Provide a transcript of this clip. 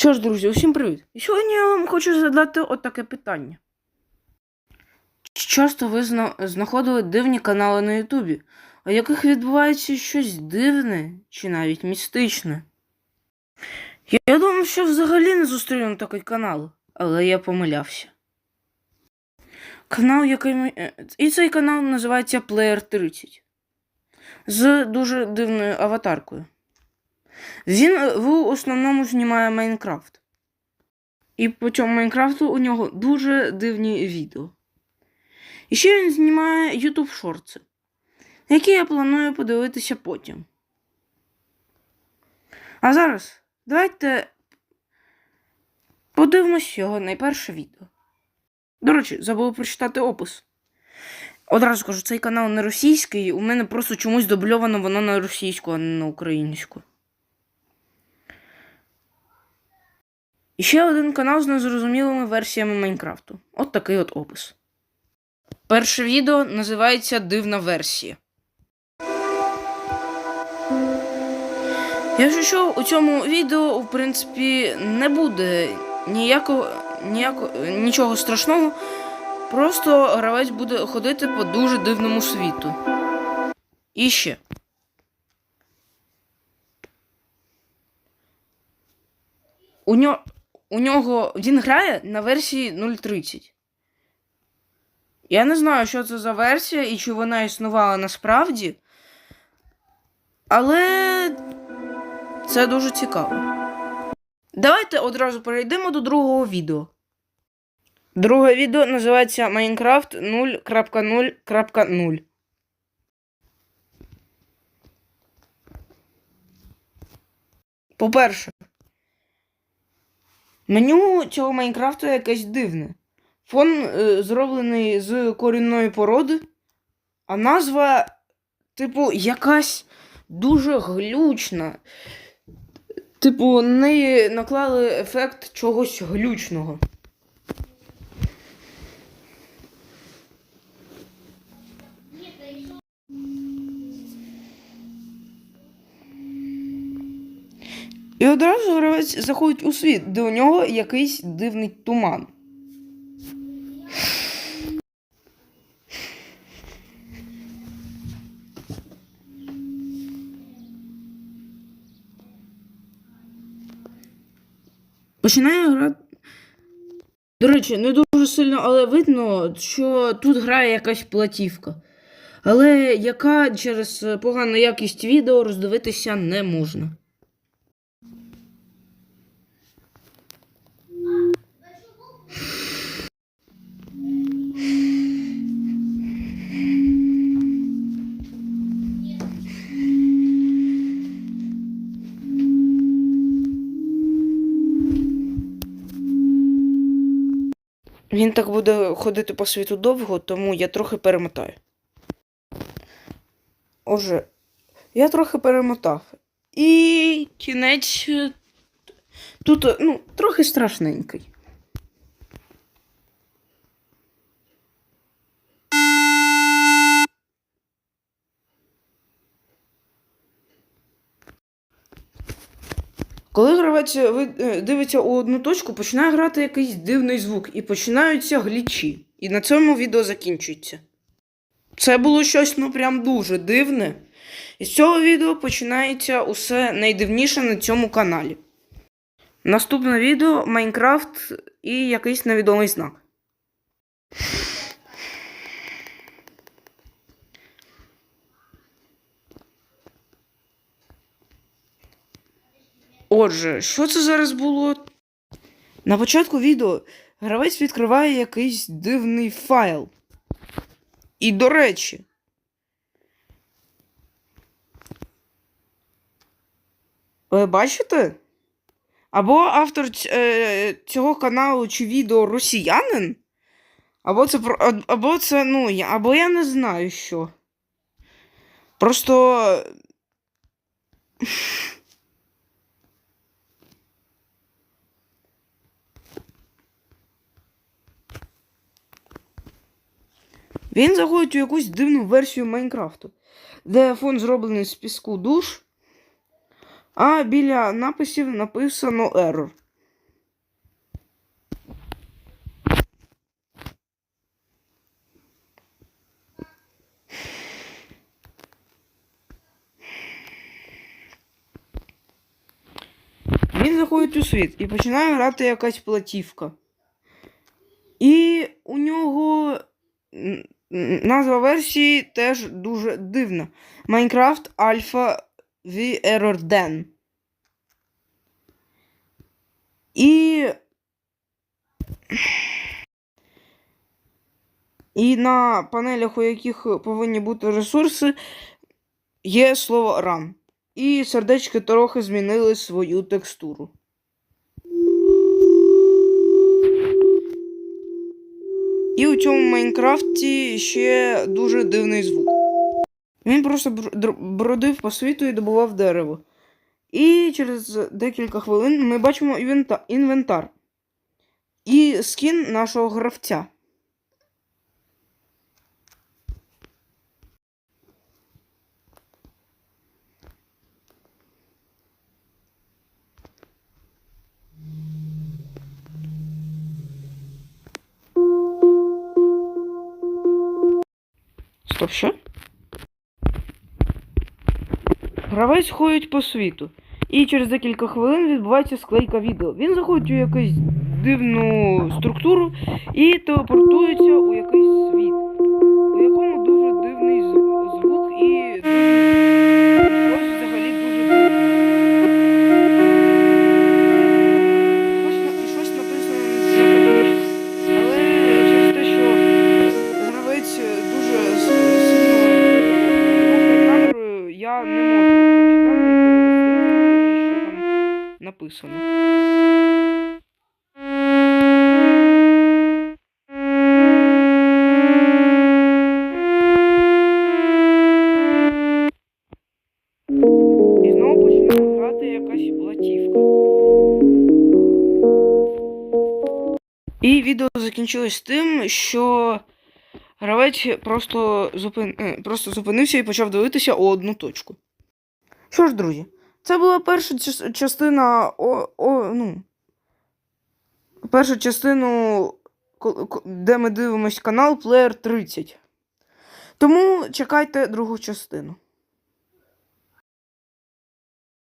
Що ж, друзі, усім привіт! І сьогодні я вам хочу задати отаке питання. Часто ви зна- знаходили дивні канали на Ютубі, у яких відбувається щось дивне чи навіть містичне? Я, думав, що взагалі не зустріну такий канал, але я помилявся. Канал, який е, І цей канал називається Player 30 з дуже дивною аватаркою. Він в основному знімає Майнкрафт. І по цьому Майнкрафту у нього дуже дивні відео. І ще він знімає YouTube шорти, які я планую подивитися потім. А зараз давайте подивимось його найперше відео. До речі, забув прочитати опис. Одразу кажу, цей канал не російський, у мене просто чомусь дубльовано воно на російську, а не на українську. І ще один канал з незрозумілими версіями Майнкрафту. От такий от опис. Перше відео називається Дивна версія. Якщо що, у цьому відео, в принципі, не буде ніякого, ніякого, нічого страшного. Просто гравець буде ходити по дуже дивному світу. І ще. У нього, у нього він грає на версії 0.30. Я не знаю, що це за версія і чи вона існувала насправді. Але це дуже цікаво. Давайте одразу перейдемо до другого відео. Друге відео називається Minecraft 0.0.0. По-перше, меню цього Майнкрафту якесь дивне. Фон е, зроблений з корінної породи, а назва, типу, якась дуже глючна. Типу, неї наклали ефект чогось глючного. І одразу гравець заходить у світ, де у нього якийсь дивний туман. Починає грати. До речі, не дуже сильно, але видно, що тут грає якась платівка. Але яка через погану якість відео роздивитися не можна. Він так буде ходити по світу довго, тому я трохи перемотаю. Отже, я трохи перемотав. І кінець тут, ну, трохи страшненький. Коли гравець е, е, дивиться у одну точку, починає грати якийсь дивний звук, і починаються глічі. І на цьому відео закінчується. Це було щось ну прям дуже дивне. І з цього відео починається усе найдивніше на цьому каналі. Наступне відео Майнкрафт і якийсь невідомий знак. Отже, що це зараз було? На початку відео гравець відкриває якийсь дивний файл. І до речі. Ви бачите? Або автор е, цього каналу чи відео росіянин, або це або це, ну, або я не знаю що. Просто. Він заходить у якусь дивну версію Майнкрафту, де фон зроблений з піску душ, а біля написів написано Error. Він заходить у світ і починає грати якась платівка. І у нього назва версії теж дуже дивна. Minecraft Alpha V Error Den. І. І на панелях, у яких повинні бути ресурси, є слово run. І сердечки трохи змінили свою текстуру. І у цьому Майнкрафті ще дуже дивний звук. Він просто бродив по світу і добував дерево. І через декілька хвилин ми бачимо інвентар і скін нашого гравця. Що? Гравець ходить по світу. І через декілька хвилин відбувається склейка відео. Він заходить у якусь дивну структуру і телепортується у якийсь світ, написано. І знову починає грати якась платівка. І відео закінчилось тим, що гравець просто, зупин... е, просто зупинився і почав дивитися у одну точку. Що ж, друзі, це була перша частина. О, о, ну, перша частину, де ми дивимось канал Player 30. Тому чекайте другу частину.